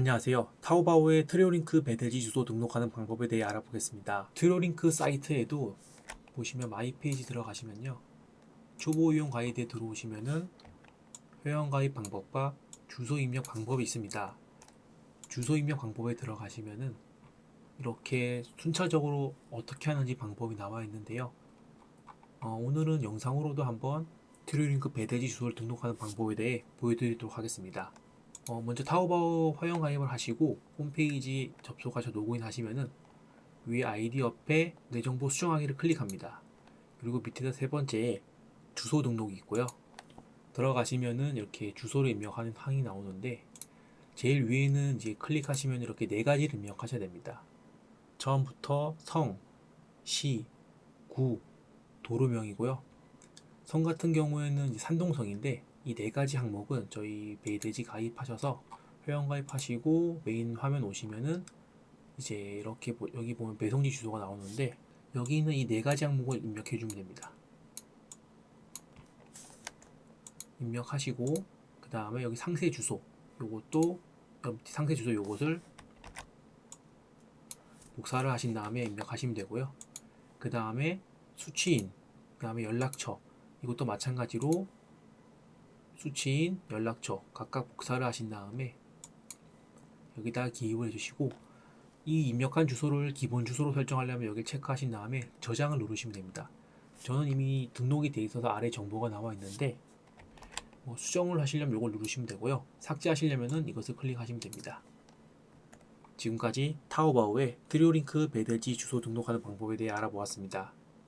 안녕하세요. 타오바오의 트리오링크 배대지 주소 등록하는 방법에 대해 알아보겠습니다. 트리오링크 사이트에도 보시면 마이 페이지 들어가시면요. 초보 이용 가이드에 들어오시면은 회원 가입 방법과 주소 입력 방법이 있습니다. 주소 입력 방법에 들어가시면은 이렇게 순차적으로 어떻게 하는지 방법이 나와 있는데요. 어, 오늘은 영상으로도 한번 트리오링크 배대지 주소를 등록하는 방법에 대해 보여드리도록 하겠습니다. 어, 먼저 타오바오 회원 가입을 하시고 홈페이지 접속하셔 로그인 하시면은 위에 아이디 옆에 내 정보 수정하기를 클릭합니다. 그리고 밑에다 세 번째에 주소 등록이 있고요. 들어가시면은 이렇게 주소를 입력하는 항이 나오는데 제일 위에는 이제 클릭하시면 이렇게 네 가지를 입력하셔야 됩니다. 처음부터 성, 시, 구, 도로명이고요. 성 같은 경우에는 산동성인데 이 네 가지 항목은 저희 베이드지 가입하셔서 회원 가입하시고 메인 화면 오시면은 이제 이렇게 보- 여기 보면 배송지 주소가 나오는데 여기 있는 이 네 가지 항목을 입력해 주면 됩니다. 입력하시고 그 다음에 여기 상세 주소 요것도 옆 상세 주소 요것을 복사를 하신 다음에 입력하시면 되고요. 그 다음에 수취인 그 다음에 연락처 이것도 마찬가지로 수치인, 연락처 각각 복사를 하신 다음에 여기다 기입을 해주시고 이 입력한 주소를 기본 주소로 설정하려면 여기 체크하신 다음에 저장을 누르시면 됩니다. 저는 이미 등록이 돼 있어서 아래 정보가 나와 있는데 뭐 수정을 하시려면 이걸 누르시면 되고요. 삭제하시려면 이것을 클릭하시면 됩니다. 지금까지 타오바오의 트리오링크 배대지 주소 등록하는 방법에 대해 알아보았습니다.